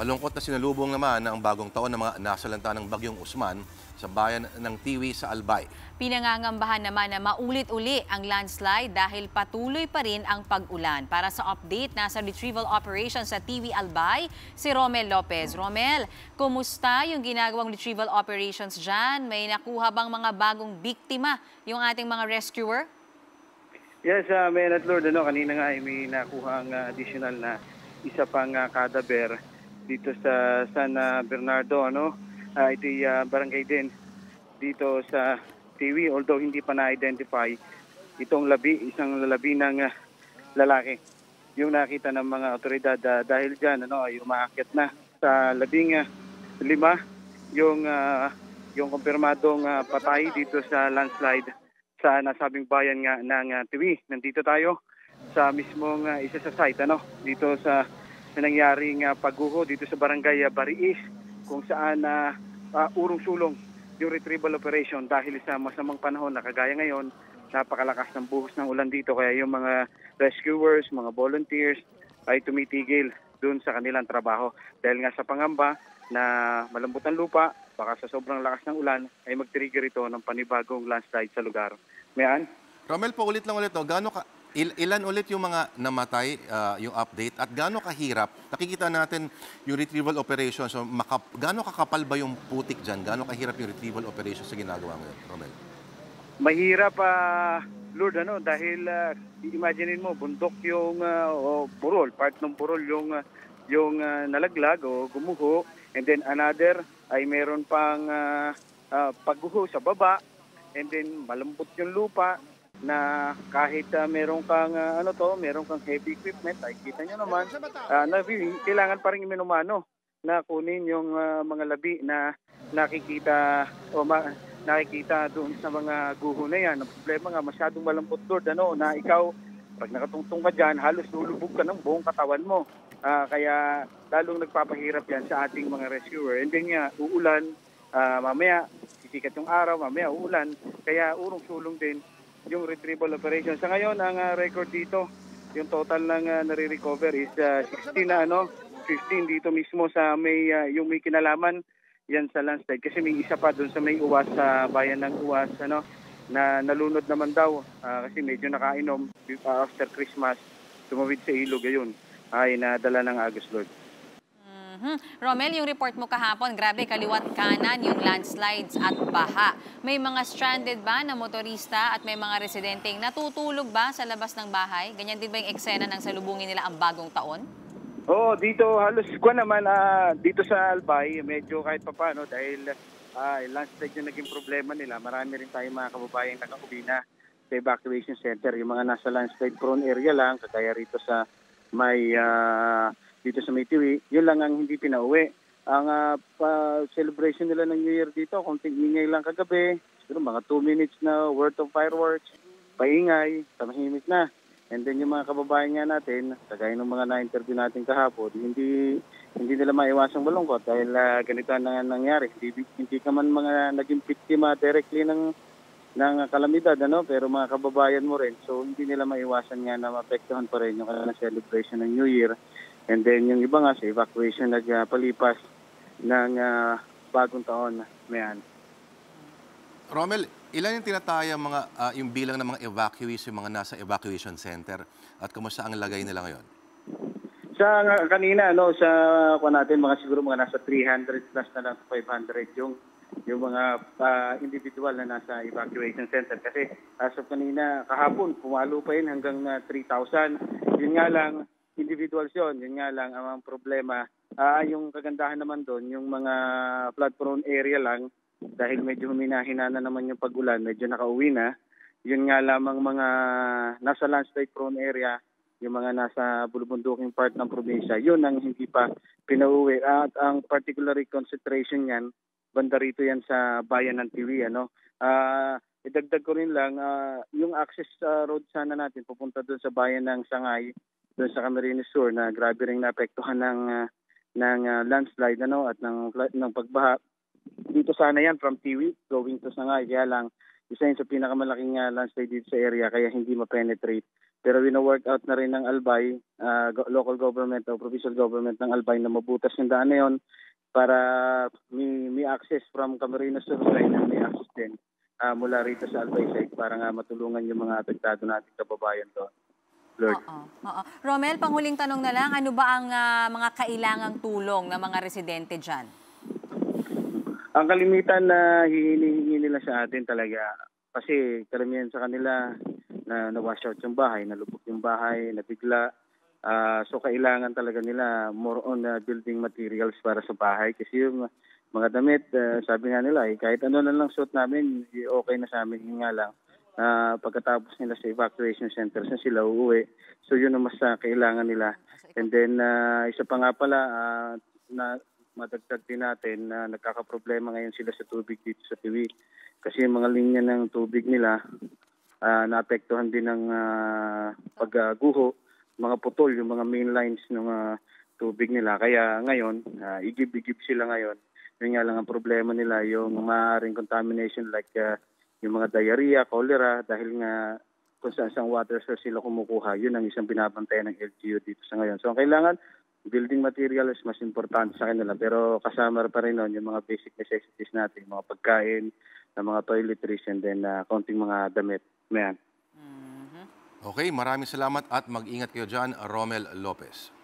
Malungkot na sinalubong naman ang bagong taon ng mga nasalanta ng Bagyong Usman sa bayan ng Tiwi sa Albay. Pinangangambahan naman na maulit-uli ang landslide dahil patuloy pa rin ang pag-ulan. Para sa update, nasa retrieval operation sa TV Albay, si Romel Lopez. Romel, kumusta yung ginagawang retrieval operations dyan? May nakuha bang mga bagong biktima yung ating mga rescuer? Yes, uh, Mayor at Lord, ano, kanina nga ay may nakuha ang uh, additional na isa pang uh, cadaver dito sa San uh, Bernardo, ano, uh, ito uh, barangay din dito sa Tiwi, although hindi pa na-identify itong labi, isang lalabi ng uh, lalaki. Yung nakita ng mga otoridad uh, dahil dyan, ano, ay umaakit na sa labing uh, lima yung uh, yung kumpirmadong uh, patay dito sa landslide sa nasabing bayan nga ng uh, Tiwi. Nandito tayo sa mismong uh, isa sa site ano dito sa, sa nangyaring uh, pagguho dito sa barangay uh, Bariis kung saan uh, uh, urong-sulong yung retrieval operation dahil sa masamang panahon na kagaya ngayon napakalakas ng buhos ng ulan dito kaya yung mga rescuers, mga volunteers ay tumitigil dun sa kanilang trabaho dahil nga sa pangamba na malambot ang lupa baka sa sobrang lakas ng ulan ay mag-trigger ito ng panibagong landslide sa lugar. Mayan? Romel, po ulit lang ulit, no? Gaano ka, il- ilan ulit yung mga namatay, uh, yung update, at gaano kahirap? Nakikita natin yung retrieval operation, so makap, gaano kakapal ba yung putik dyan? Gaano kahirap yung retrieval operation sa ginagawa ngayon, Romel? Mahirap, uh, Lord, ano, dahil uh, imaginein mo, bundok yung uh, o burol, part ng burol yung, uh, yung uh, nalaglag o gumuho, and then another ay meron pang uh, uh, pagguho sa baba and then malambot yung lupa na kahit uh, meron kang uh, ano to, meron kang heavy equipment, ay kita nyo naman, uh, na, kailangan pa rin minumano na kunin yung uh, mga labi na nakikita o ma, nakikita doon sa mga guho na yan. Ang problema nga masyadong malambot doon ano, na ikaw pag nakatungtong ka dyan, halos lulubog ka ng buong katawan mo. Uh, kaya lalong nagpapahirap yan sa ating mga rescuer. And then nga, uulan, uh, mamaya sisikat yung araw, mamaya uulan. Kaya urong-sulong din yung retrieval operation. Sa ngayon, ang uh, record dito, yung total ng uh, nare-recover is uh, 16 na ano, 15 dito mismo sa may uh, yung may kinalaman yan sa landslide kasi may isa pa doon sa may uwas sa bayan ng uwas ano na nalunod naman daw uh, kasi medyo nakainom uh, after Christmas tumawid sa ilog ayun ay nadala ng Agus Lord. Mm-hmm. Romel, yung report mo kahapon, grabe, kaliwat kanan yung landslides at baha. May mga stranded ba na motorista at may mga residenteng natutulog ba sa labas ng bahay? Ganyan din ba yung eksena ng salubungin nila ang bagong taon? Oo, dito halos ko naman uh, dito sa Albay, medyo kahit pa paano dahil uh, landslide yung naging problema nila. Marami rin tayong mga kababayan nakauwi na sa evacuation center. Yung mga nasa landslide prone area lang, kagaya rito sa may uh, dito sa Maytiwi, yun lang ang hindi pinauwi. Ang uh, pa celebration nila ng New Year dito, konting ingay lang kagabi, siguro mga 2 minutes na worth of fireworks, paingay, tamahimik na. And then yung mga kababayan nga natin, kagaya ng mga na-interview natin kahapon, hindi hindi nila maiwasang malungkot dahil uh, ganito na nangyari. Hindi, hindi ka man mga naging biktima directly ng ng kalamidad, ano? pero mga kababayan mo rin. So hindi nila maiwasan nga na maapektuhan pa rin yung kanilang celebration ng New Year. And then yung iba nga sa evacuation nagpalipas ng uh, bagong taon. Mayan. Romel, ilan yung tinataya mga, uh, yung bilang ng mga evacuees, yung mga nasa evacuation center at kumusta ang lagay nila ngayon? Sa uh, kanina, no, sa kuha natin, mga siguro mga nasa 300 plus na lang 500 yung yung mga uh, individual na nasa evacuation center. Kasi as of kanina, kahapon, pumalo pa yun hanggang uh, 3,000. Yun nga lang, individuals yun. Yun nga lang ang problema. Uh, yung kagandahan naman doon, yung mga flood-prone area lang, dahil medyo huminahina na naman yung pagulan, medyo nakauwi na. Yun nga lamang mga nasa landslide prone area, yung mga nasa bulubunduking part ng probinsya, yun ang hindi pa pinauwi. At ang particularly concentration yan, banda rito yan sa bayan ng Tiwi. Ano? Uh, idagdag ko rin lang, uh, yung access uh, road sana natin pupunta doon sa bayan ng Sangay, doon sa Camarines Sur na grabe rin naapektuhan ng uh, ng uh, landslide ano at ng ng pagbaha dito sana yan from Tiwi going to Sangay. Kaya lang, isa yun sa pinakamalaking uh, landslide dito sa area kaya hindi ma-penetrate Pero wina-work out na rin ng Albay, go- local government o provincial government ng Albay na mabutas yung daan na yun para may, may access from Camarines Sur side and may access din ah, mula rito sa Albay side para nga matulungan yung mga apektado nating kababayan doon. Lord. Oo, oo. Romel, panghuling tanong na lang, ano ba ang ah, mga kailangang tulong ng mga residente dyan? Ang kalimitan na hinihingi nila sa atin talaga kasi karamihan sa kanila na na-wash out yung bahay, nalubog yung bahay, nabigla. Ah, so kailangan talaga nila more on ah, building materials para sa bahay kasi yung mga damit, ah, sabi nga nila, eh, kahit ano na lang suot namin, eh, okay na sa amin. Nga lang, pagkatapos nila sa evacuation centers na sila uuwi. So yun ang mas ah, kailangan nila. And then, ah, isa pa nga pala, ah, na madagdag din natin na nagkakaproblema ngayon sila sa tubig dito sa Tiwi. Kasi yung mga linya ng tubig nila, ah, naapektuhan din ng ah, pagguho, mga putol, yung mga main lines ng ah, tubig nila. Kaya ngayon, ah, igib-igib sila ngayon. Yun nga lang ang problema nila, yung maaaring contamination like ah, yung mga diarrhea, cholera, dahil nga kung saan saan water source sila kumukuha, yun ang isang binabantayan ng LGU dito sa ngayon. So ang kailangan, building material is mas importante sa kanila pero kasama pa rin nun yung mga basic necessities natin, mga pagkain, mga toiletries and then uh, konting mga damit. Mayan. Okay, maraming salamat at mag-ingat kayo dyan, Romel Lopez.